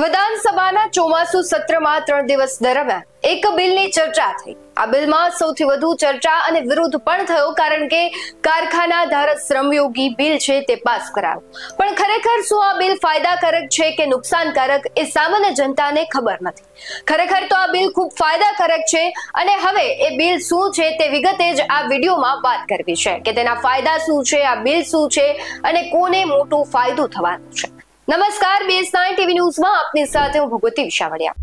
વિધાનસભાના ચોમાસુ સત્રમાં ત્રણ દિવસ દરમિયાન એક બિલની ચર્ચા થઈ. આ બિલમાં સૌથી વધુ ચર્ચા અને વિરોધ પણ થયો કારણ કે કારખાના ધારક શ્રમયોગી બિલ છે તે પાસ કરાયો. પણ ખરેખર શું આ બિલ ફાયદાકારક છે કે નુકસાનકારક એ સામાન્ય જનતાને ખબર નથી. ખરેખર તો આ બિલ ખૂબ ફાયદાકારક છે અને હવે એ બિલ શું છે તે વિગતે જ આ વિડીયોમાં વાત કરવી છે કે તેના ફાયદા શું છે, આ બિલ શું છે અને કોને મોટો ફાયદો થવાનો છે. નમસ્કાર બીએસ નાઇન ટીવી ન્યૂઝમાં આપની સાથે હું ભગવતી વિશાવડિયા.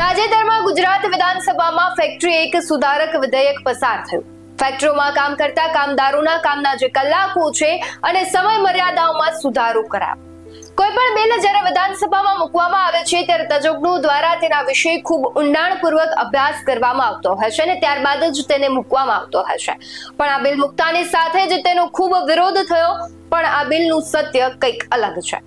તાજેતરમાં ગુજરાત વિધાનસભામાં ફેક્ટરી એક સુધારક વિધેયક પસાર થયું. ફેક્ટરીઓમાં કામ કરતા કામદારોના કામના જે કલાકો છે અને સમય મર્યાદાઓમાં સુધારો કરાયો. કોઈ પણ બિલ જ્યારે વિધાનસભામાં મૂકવામાં આવે છે, ત્યારે તજજ્ઞો દ્વારા તેના વિશે ખૂબ ઊંડાણપૂર્વક અભ્યાસ કરવામાં આવતો હોય છે અને ત્યારબાદ જ તેને મૂકવામાં આવતો હોય છે પણ આ બિલ મૂકતાની સાથે જ તેનો ખૂબ વિરોધ થયો, પણ આ બિલનું સત્ય કંઈક અલગ છે.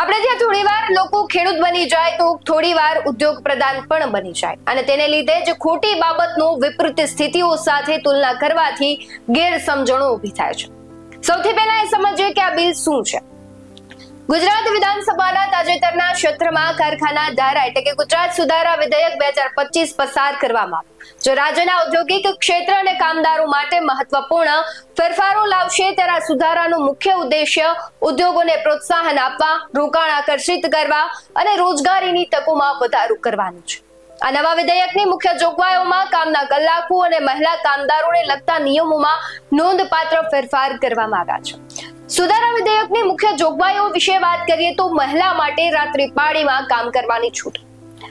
આપણે ત્યાં થોડી વાર લોકો ખેડૂત બની જાય, તો થોડી વાર ઉદ્યોગ પ્રધાન પણ બની જાય અને તેને લીધે જ ખોટી બાબતનો વિપરીત સ્થિતિઓ સાથે તુલના કરવાથી ગેરસમજણો ઊભી થાય છે. સૌથી પહેલા એ સમજીએ કે આ બિલ શું છે. ગુજરાત વિધાનસભાના તાજેતરના ક્ષેત્રમાં કારખાના ધારા એટલે કે ગુજરાત સુધારા વિધેયક બે હજાર પચીસ પસાર કરવામાં આવ્યું. જો રાજ્યના ઔદ્યોગિક ક્ષેત્ર અને કામદારો માટે મહત્વપૂર્ણ ફેરફારો લાવશે, ત્યારે આ સુધારાનો મુખ્ય ઉદ્દેશ્ય ઉદ્યોગોને પ્રોત્સાહન આપવા, રોકાણ આકર્ષિત કરવા અને રોજગારીની તકોમાં વધારો કરવાનું છે. આ નવા વિધેયકની મુખ્ય જોગવાઈઓમાં કામના કલાકો અને મહિલા કામદારોને લગતા નિયમોમાં નોંધપાત્ર ફેરફાર કરવામાં આવ્યા છે. સુધારા વિધેયકની મુખ્ય જોગવાઈઓ વિશે વાત કરીએ તો મહિલા માટે રાત્રિ પાળીમાં કામ કરવાની છૂટ.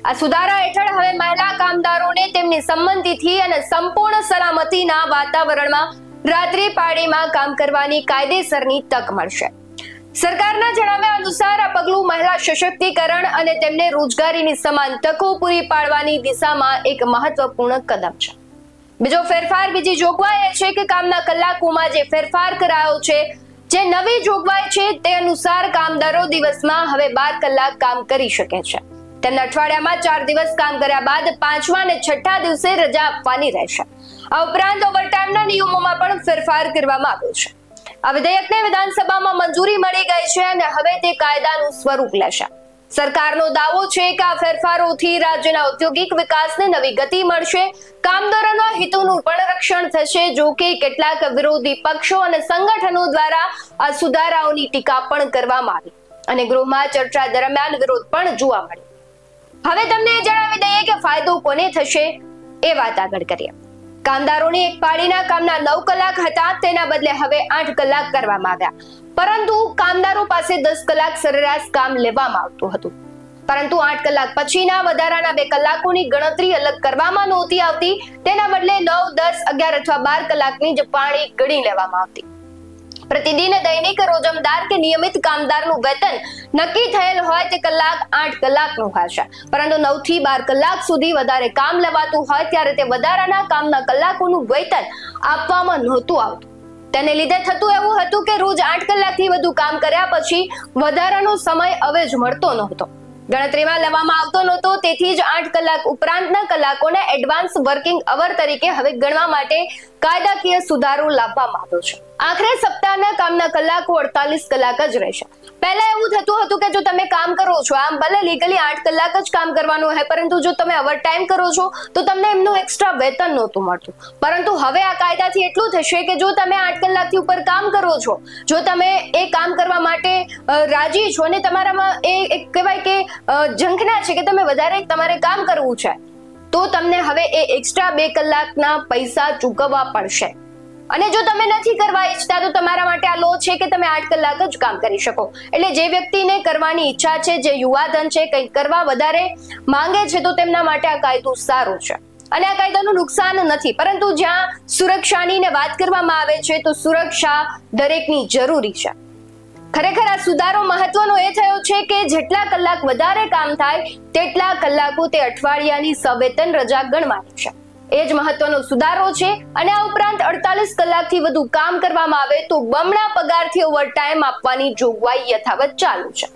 આ સુધારા હેઠળ હવે મહિલા કામદારોને તેમની સંમતિથી અને સંપૂર્ણ સલામતીના વાતાવરણમાં રાત્રિ પાળીમાં કામ કરવાની કાયદેસરની તક મળશે. સરકારના જણાવ્યા અનુસાર આ પગલું મહિલા સશક્તિકરણ અને તેમને રોજગારીની સમાન તકો પૂરી પાડવાની દિશામાં એક મહત્વપૂર્ણ કદમ છે. બીજો ફેરફાર બીજી જોગવાઈ એ છે કે કામના કલાકોમાં જે ફેરફાર કરાયો છે જે નવી જોગવાઈ છે તે અનુસાર કામદારો દિવસમાં હવે બાર કલાક કામ કરી શકે છે. તેમના અઠવાડિયામાં ચાર દિવસ કામ કર્યા બાદ પાંચમા અને છઠ્ઠા દિવસે રજા આપવાની રહેશે. આ ઉપરાંત ઓવરટાઈમના નિયમોમાં પણ ફેરફાર કરવામાં આવ્યો છે. આ વિધેયકને વિધાનસભામાં મંજૂરી મળી ગઈ છે અને હવે તે કાયદાનું સ્વરૂપ લેશે. સરકારનો દાવો છે કે આ ફેરફારોથી રાજ્યના ઔદ્યોગિક વિકાસને નવી ગતિ મળશે. કામદારોના હિતોનું પણ રક્ષણ થશે. જો કે કેટલાક વિરોધી પક્ષો અને સંગઠનો દ્વારા આ સુધારાઓની ટીકા પણ કરવામાં આવી અને ગૃહમાં ચર્ચા દરમિયાન વિરોધ પણ જોવા મળ્યો. હવે તમને જણાવી દઈએ કે ફાયદો કોને થશે એ વાત આગળ કરીએ. કામદારોની એક પાળીના કામના નવ કલાક હતા, તેના બદલે હવે આઠ કલાક કરવામાં આવ્યા. પરંતુ કામદારો પાસે દસ કલાક સરેરાશ કામ લેવામાં આવતું હતું. પરંતુ આઠ કલાક પછીના વધારાના બે કલાકોની ગણતરી અલગ કરવામાં નહોતી આવતી, તેના બદલે નવ, દસ, અગિયાર અથવા બાર કલાકની જ પાણી ગણી લેવામાં આવતી. પ્રતિદિન દૈનિક રોજમદાર કે નિયમિત કામદારનું વેતન નક્કી થયેલ હોય તે કલાક, આઠ કલાકનું હશે પરંતુ નવથી બાર કલાક સુધી વધારે કામ લેવાતું હોય ત્યારે તે વધારાના કામના કલાકોનું વેતન આપવામાં નહોતું આવતું. તેને લીધે થતું એવું હતું કે રોજ આઠ કલાકથી વધુ કામ કર્યા પછી વધારાનો સમય હવે જ મળતો નહોતો. ગણતરીમાં લેવામાં આવતો નહોતો, તેથી જ આઠ કલાક ઉપરાંતના કલાકોને એડવાન્સ વર્કિંગ અવર તરીકે હવે ગણવા માટે કાયદાકીય સુધારો લાવવામાં આવ્યો છે. આખરે સપ્તાહના કામના કલાકો અડતાલીસ કલાક જ રહેશે. પહેલા એવું થતું હતું કે જો તમે કામ કરો છો, આમ ભલે લીગલી આઠ કલાક જ કામ કરવાનું હોય, પરંતુ જો તમે ઓવર ટાઈમ કરો છો, તો તમને એમનું એક્સ્ટ્રા વેતન નહોતું મળતું. પરંતુ હવે આ કાયદાથી એટલું થશે કે જો તમે આઠ કલાકથી ઉપર કામ કરો છો, જો તમે એ કામ કરવા માટે રાજી છો અને તમારામાં એ એક કહેવાય કે ઝંખના છે કે તમે વધારે તમારે કામ કરવું છે, તો તમને હવે એ એક્સ્ટ્રા બે કલાકના પૈસા ચૂકવવા પડશે. અને જો તમે નથી કરવા ઈચ્છતા, તો તમારા માટે આ લો છે કે તમે આઠ કલાક જ કામ કરી શકો. એટલે જે વ્યક્તિને કરવાની ઈચ્છા છે, જે યુવાધન છે, કંઈક કરવા વધારે માંગે છે, તો તેમના માટે આ કાયદો સારો છે. અને આ કાયદાનું નુકસાન નથી, પરંતુ જ્યાં સુરક્ષાની ને વાત કરવામાં આવે છે, તો સુરક્ષા દરેકની જરૂરી છે. ખરેખર આ સુધારો મહત્વનો એ થયો છે કે જેટલા કલાક વધારે કામ થાય, તેટલા કલાકો તે અઠવાડિયાની સવેતન રજા ગણવાની છે. એ જ મહત્વનો સુધારો છે અને આ ઉપરાંત અડતાલીસ કલાકથી વધુ કામ કરવામાં આવે તો બમણા પગારથી ઓવરટાઈમ આપવાની જોગવાઈ યથાવત ચાલુ છે.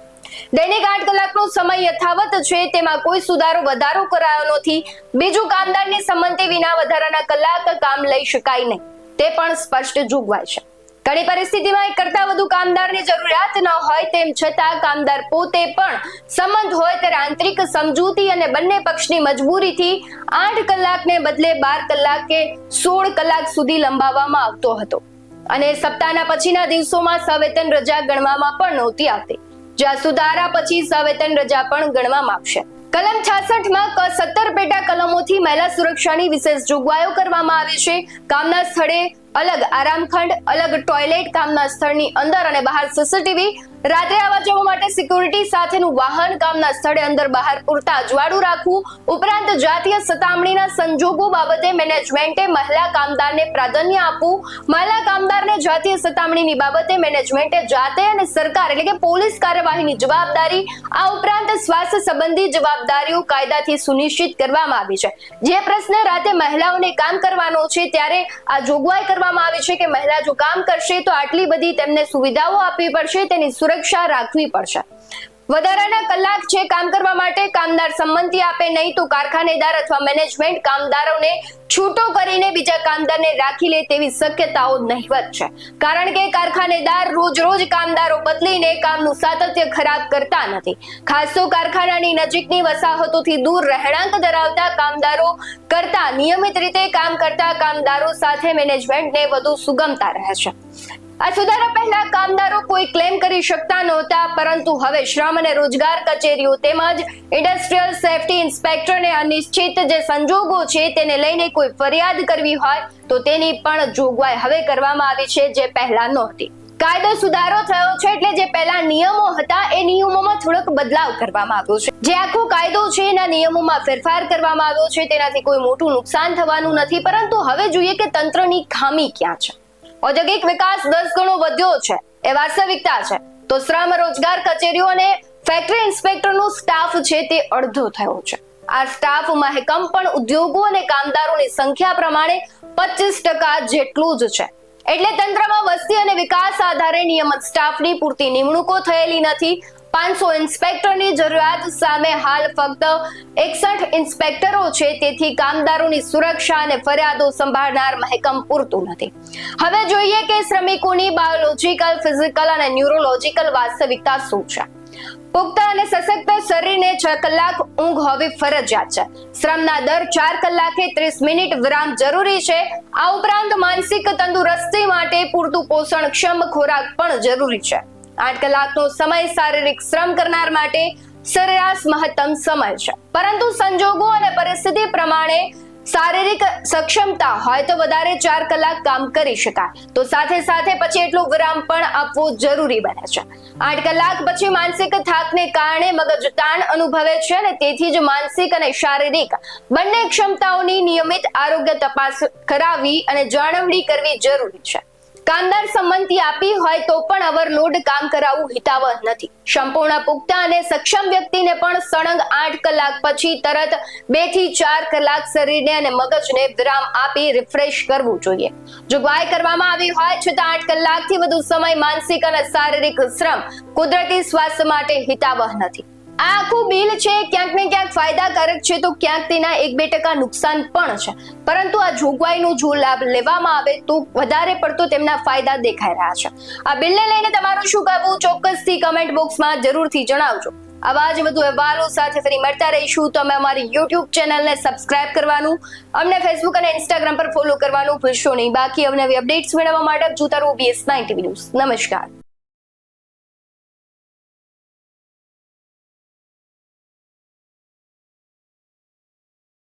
દૈનિક આઠ કલાકનો સમય યથાવત છે, તેમાં કોઈ સુધારો, વધારો કરાયો નથી. બીજું, કામદારની સંમતિ વિના વધારાના કલાક કામ લઈ શકાય નહીં. તે પણ સ્પષ્ટ જોગવાઈ છે. ઘણી પરિસ્થિતિમાં એક કરતા વધુ કામદારની જરૂરિયાત ન હોય તેમ છતાં કામદાર પોતે પણ સંબંધ હોય ત્યારે આંતરિક સમજૂતી અને બંને પક્ષની મજબૂરીથી આઠ કલાકને બદલે બાર કલાક સોળ કલાક સુધી લંબાવવામાં આવતો હતો. અને સપ્તાહના પછીના દિવસોમાં સવેતન રજા ગણવામાં પણ નહોતી આવતી. જ્યાં સુધારા પછી સવેતન રજા પણ ગણવામાં આવશે. કલમ 66 માં ક સત્તર પેટા કલમોથી મહિલા સુરક્ષાની વિશેષ જોગવાઈઓ કરવામાં આવી છે. કામના સ્થળે અલગ આરામખંડ, અલગ ટોયલેટ કામના સ્થળની અંદર અને બહાર સીસીટીવી રાત્રે જવા માટે સિક્યુરિટી સાથેનું વાહન કામના સ્થળે અંદર બહાર પૂરતા અજવાળું રાખવું, ઉપરાંત જાતીય સતામણીના સંજોગો બાબતે મેનેજમેન્ટે મહિલા કામદારને પ્રાધાન્ય આપવું, મહિલા કામદારને જાતીય સતામણીની બાબતે મેનેજમેન્ટે જાતે અને સરકાર એટલે કે પોલીસ કાર્યવાહીની જવાબદારી, આ ઉપરાંત સ્વાસ્થ્ય સંબંધી જવાબદારીઓ કાયદાથી સુનિશ્ચિત કરવામાં આવી છે. જે પ્રશ્ન રાતે મહિલાઓને કામ કરવાનો છે ત્યારે આ જોગવાઈ કરવામાં આવી છે કે મહિલા જો કામ કરશે તો આટલી બધી તેમને સુવિધાઓ આપવી પડશે, તેની સુરક્ષા રાખવી પડશે. વધારાના કલાક છે કામ કરવા માટે કામદાર સંમતિ આપે નહીં તો કારખાનેદાર અથવા મેનેજમેન્ટ કામદારોને છૂટો કરીને બીજા કામદારને રાખી લે તેવી શક્યતાઓ નહીવત છે. કારણ કે કારખાનેદાર રોજ રોજ કામદારો બદલીને કામનું સાતત્ય ખરાબ કરતા નથી. ખાસ તો કારખાનાની નજીકની વસાહતોથી દૂર રહેણાંક ધરાવતા કામદારો કરતા નિયમિત રીતે કામ કરતા કામદારો સાથે મેનેજમેન્ટને વધુ સુગમતા રહે છે. આ સુધારા પહેલા કામદારો કોઈ ક્લેમ કરી શકતા નહોતા, પરંતુ હવે શ્રમ અને રોજગાર કચેરીઓ તેમજ ઇન્ડસ્ટ્રીયલ સેફટી ઇન્સ્પેક્ટરને અનિશ્ચિત જે સંજોગો છે તેને લઈને કોઈ ફરિયાદ કરવી હોય તો તેની પણ જોગવાઈ હવે કરવામાં આવી છે જે પહેલા નહોતી. કાયદો સુધારો થયો છે એટલે જે પહેલા નિયમો હતા એ નિયમોમાં થોડોક બદલાવ કરવામાં આવ્યો છે. જે આખો કાયદો છે એના નિયમોમાં ફેરફાર કરવામાં આવ્યો છે, તેનાથી કોઈ મોટું નુકસાન થવાનું નથી, પરંતુ હવે જોઈએ કે તંત્રની ખામી ક્યાં છે. ઔદ્યોગિક વિકાસ દસ ગણો વધ્યો છે. એ વાસ્તવિકતા છે. તો શ્રમ રોજગાર કચેરીઓ અને ફેક્ટરી ઇન્સ્પેક્ટરનો સ્ટાફ છે તે અડધો થયો છે. આ સ્ટાફમાં હેકમ પણ ઉદ્યોગો અને કામદારોની સંખ્યા પ્રમાણે પચીસ ટકા જેટલું જ છે. એટલે તંત્રમાં વસ્તી અને વિકાસ આધારે નિયમિત સ્ટાફની પૂરતી નિમણૂકો થયેલી નથી. પાંચસો ઇન્સ્પેક્ટરની જરૂરિયાત સામે હાલ ફક્ત એકસઠ ઇન્સ્પેક્ટરો છે. તેથી કામદારોની સુરક્ષા અને ફરિયાદો સંભાળનાર મહેકમ પૂરતું નથી. હવે જોઈએ કે શ્રમિકોની બાયોલોજીકલ, ફિઝિકલ અને ન્યુરોલોજીકલ વાસ્તવિકતા શું છે? પુખ્ત અને સશક્ત શરીરને છ કલાક ઊંઘ હોવી ફરજિયાત છે. શ્રમના દર ચાર કલાકે ત્રીસ મિનિટ વિરામ જરૂરી છે. આ ઉપરાંત માનસિક તંદુરસ્તી માટે પૂરતું પોષણક્ષમ ખોરાક પણ જરૂરી છે. આઠ કલાકનો સમય શારીરિક શ્રમ કરનાર માટે સરેરાશ મહત્તમ સમય છે. પરંતુ સંજોગો અને પરિસ્થિતિ પ્રમાણે શારીરિક સક્ષમતા હોય તો વધારે ચાર કલાક કામ કરી શકાય. તો સાથે સાથે પછી એટલું વિરામ પણ આપવો જરૂરી બને છે. આઠ કલાક પછી માનસિક થાકને કારણે મગજ તાણ અનુભવે છે અને તેથી જ માનસિક અને શારીરિક બંને ક્ષમતાઓની નિયમિત આરોગ્ય તપાસ કરાવવી અને જાળવણી કરવી જરૂરી છે. કામદાર સંમતિ આપી હોય તો પણ ઓવરલોડ કામ કરાવવું હિતાવહ નથી. સંપૂર્ણ પુખ્તા અને સક્ષમ વ્યક્તિને પણ સળંગ આઠ કલાક પછી તરત બેથી ચાર કલાક શરીરને અને મગજને વિરામ આપી રિફ્રેશ કરવું જોઈએ. જોગવાઈ કરવામાં આવી હોય છતાં આઠ કલાકથી વધુ સમય માનસિક અને શારીરિક શ્રમ કુદરતી સ્વાસ્થ્ય માટે હિતાવહ નથી. આ આખું બિલ છે, ક્યાંક ને ક્યાંક ફાયદાકારક છે, તો ક્યાંક તેના એક બે ટકા નુકસાન પણ છે. પરંતુ આ જોગવાઈનો જો લાભ લેવામાં આવે તો વધારે પડતો તેમના ફાયદા દેખાઈ રહ્યા છે. આ બિલને લઈને તમારું શું કહેવું? ચોક્કસથી કમેન્ટ બોક્સમાં જરૂરથી જણાવજો. આવા જ વધુ અહેવાલો સાથે ફરી મળતા રહીશું. તો અમે અમારી યુટ્યુબ ચેનલને સબસ્ક્રાઇબ કરવાનું, અમને ફેસબુક અને ઇન્સ્ટાગ્રામ પર ફોલો કરવાનું ભૂલશો નહીં. બાકી અવનવી અપડેટ્સ મેળવવા માટે જોતા રહો બીએસ નાઇન ટીવી ન્યૂઝ નમસ્કાર.